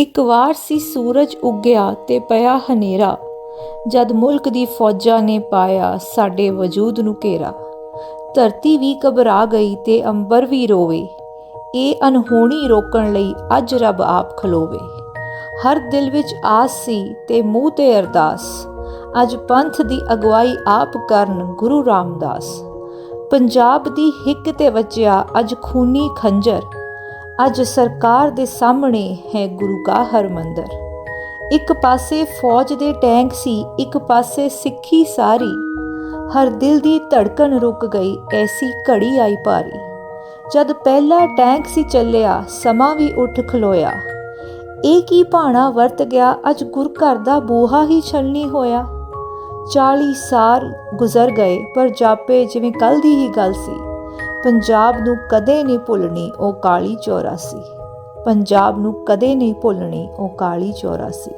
ਇੱਕ ਵਾਰ ਸੀ ਸੂਰਜ ਉੱਗਿਆ ਤੇ ਪਿਆ ਹਨੇਰਾ। ਜਦ ਮੁਲਕ ਦੀ ਫੌਜਾਂ ਨੇ ਪਾਇਆ ਸਾਡੇ ਵਜੂਦ ਨੂੰ ਘੇਰਾ। ਧਰਤੀ ਵੀ ਘਬਰਾ ਗਈ ਤੇ ਅੰਬਰ ਵੀ ਰੋਵੇ। ਇਹ ਅਨਹੋਣੀ ਰੋਕਣ ਲਈ ਅੱਜ ਰੱਬ ਆਪ ਖਲੋਵੇ। ਹਰ ਦਿਲ ਵਿੱਚ ਆਸ ਸੀ ਤੇ ਮੂੰਹ ਤੇ ਅਰਦਾਸ। ਅੱਜ ਪੰਥ ਦੀ ਅਗਵਾਈ ਆਪ ਕਰਨ ਗੁਰੂ ਰਾਮਦਾਸ। ਪੰਜਾਬ ਦੀ ਹਿੱਕ ਤੇ ਵੱਜਿਆ ਅੱਜ ਖੂਨੀ ਖੰਜਰ। ਅੱਜ ਸਰਕਾਰ ਦੇ ਸਾਹਮਣੇ ਹੈ ਗੁਰੂ ਕਾ ਹਰਮੰਦਰ ਇੱਕ ਪਾਸੇ ਫੌਜ ਦੇ ਟੈਂਕ ਸੀ, ਇੱਕ ਪਾਸੇ ਸਿੱਖੀ ਸਾਰੀ। ਹਰ ਦਿਲ ਦੀ ਧੜਕਣ ਰੁਕ ਗਈ, ਐਸੀ ਘੜੀ ਆਈ ਭਾਰੀ। ਜਦ ਪਹਿਲਾ ਟੈਂਕ ਸੀ ਚੱਲਿਆ, ਸਮਾਂ ਵੀ ਉੱਠ ਖਲੋਇਆ। ਇਹ ਕੀ ਭਾਣਾ ਵਰਤ ਗਿਆ, ਅੱਜ ਗੁਰ ਘਰ ਦਾ ਬੂਹਾ ਹੀ ਛਲਣੀ ਹੋਇਆ। 40 ਸਾਲ ਗੁਜ਼ਰ ਗਏ, ਪਰ ਜਾਪੇ ਜਿਵੇਂ ਕੱਲ ਦੀ ਹੀ ਗੱਲ ਸੀ। ਪੰਜਾਬ ਨੂੰ ਕਦੇ ਨਹੀਂ ਭੁੱਲਣੀ ਉਹ ਕਾਲੀ 84 ਪੰਜਾਬ ਨੂੰ ਕਦੇ ਨਹੀਂ ਭੁੱਲਣੀ ਉਹ ਕਾਲੀ 84